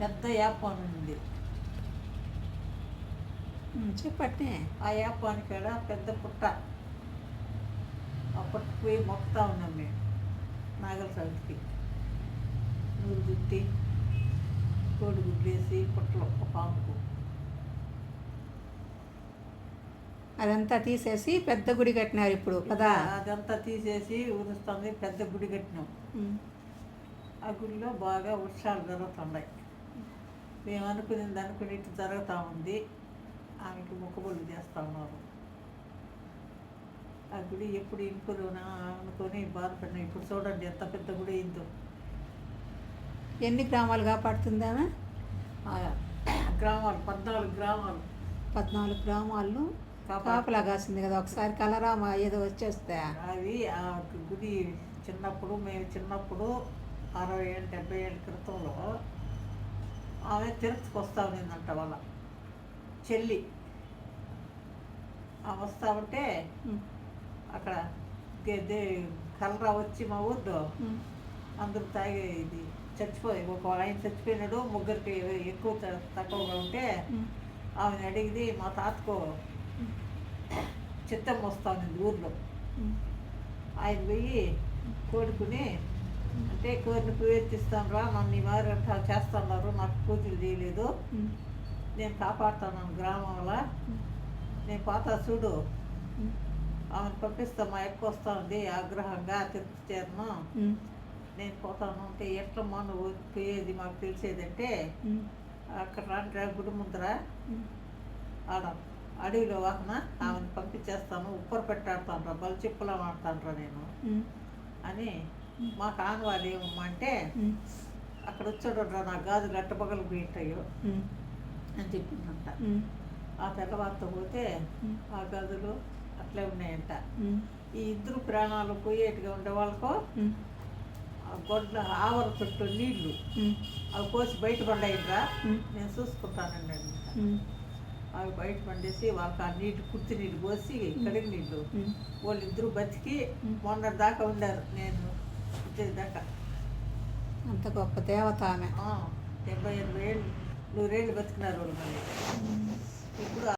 పెద్ద యాపాన్ ఉంది. ఉమ్, చెప్పట్నే ఆ యాపాన్ కాడ పెద్ద పుట్ట. ఆ పుట్టకు పోయి మొక్కుతా ఉన్నాం మేము నాగల చవితికి నూరు చుట్టి కోడి గుడ్లేసి పుట్టలో ఒక పాముకు. అదంతా తీసేసి పెద్ద గుడి కట్టినారు ఇప్పుడు కదా? అదంతా తీసేసి ఊరుస్తుంది పెద్ద గుడి కట్టినాం. ఆ గుడిలో బాగా ఉత్సవాలు జరుగుతున్నాయి. మేము అనుకునేది అనుకునేట్టు జరుగుతూ ఉంది. ఆమెకి మొక్కుబడులు చేస్తూ ఉన్నారు. ఆ గుడి ఎప్పుడు ఇంపురునా అనుకొని బాధపడినా. ఇప్పుడు చూడండి ఎంత పెద్ద గుడి అయిందో. ఎన్ని గ్రామాలు కాపాడుతుందామా ఆ గ్రామాలు పద్నాలుగు గ్రామాలు. పద్నాలుగు గ్రామాలను కాపాడు కాపలా కాసింది కదా. ఒకసారి కలరామ ఏదో వచ్చేస్తే. అవి ఆ గుడి చిన్నప్పుడు మేము చిన్నప్పుడు అరవై ఏళ్ళు డెబ్బై ఏళ్ళ క్రితంలో ఆమె తిరుపతికి వస్తా ఉన్నిందంట వాళ్ళ చెల్లి. ఆమె వస్తా ఉంటే అక్కడ కలరా వచ్చి మా ఊర్లో అందరూ తాగి ఇది చచ్చిపోయి ఒక ఆయన చచ్చిపోయినాడు ముగ్గురికి ఎక్కువ తక్కువగా ఉంటే ఆమెను అడిగింది మా తాతకు చిత్తం వస్తా ఉంది ఊర్లో. ఆయన పోయి కోడుకుని అంటే కోరిని పువ్వెత్తిస్తాను రా మాదిరి అంతా చేస్తున్నారు నాకు పూజలు చేయలేదు. నేను కాపాడుతాను గ్రామంలో. నేను పోతా చూడు. ఆమెను పంపిస్తా మా ఎక్కువ వస్తా ఉంది ఆగ్రహంగా ఉమ్, నేను పోతాను అంటే ఎట్లమ్మా నువ్వు పోయేది మాకు తెలిసేదంటే అక్కడ రాండ్రా గుడి ముందర. ఆడ అడవిలో వాహన ఆమెను పంపించేస్తాను ఉప్పర్ పెట్టాడుతాను రా బలి చెప్పులా ఆడతాను రా నేను. అని మా కానవాళ్ళు ఏమమ్మా అంటే అక్కడ వచ్చాడు రా నా గాజులు అట్టపగలు పోయింటాయో ఉమ్, అని చెప్పిందంట. ఆ తెల్లవారితో పోతే ఆ గదులు అట్లే ఉన్నాయంట. ఈ ఇద్దరు ప్రాణాలు పోయేట్టుగా ఉండే వాళ్ళకు గొడ్ల ఆవర చుట్టూ నీళ్ళు. అవి పోసి బయట పడ్డాయిరా ఉమ్, నేను చూసుకుంటానండి అవి బయట పండేసి వాళ్ళకి ఆ నీళ్ళు కుర్తి నీళ్ళు పోసి కడిగి నీళ్ళు. వాళ్ళిద్దరూ బతికి. మొన్న దాకా ఉండారు. నేను వచ్చేదాకా అంత గొప్ప దేవత ఆమె. డెబ్బై ఎనభై ఏళ్ళు నూరేళ్ళు బతికినారు వాళ్ళు మరి. ఇప్పుడు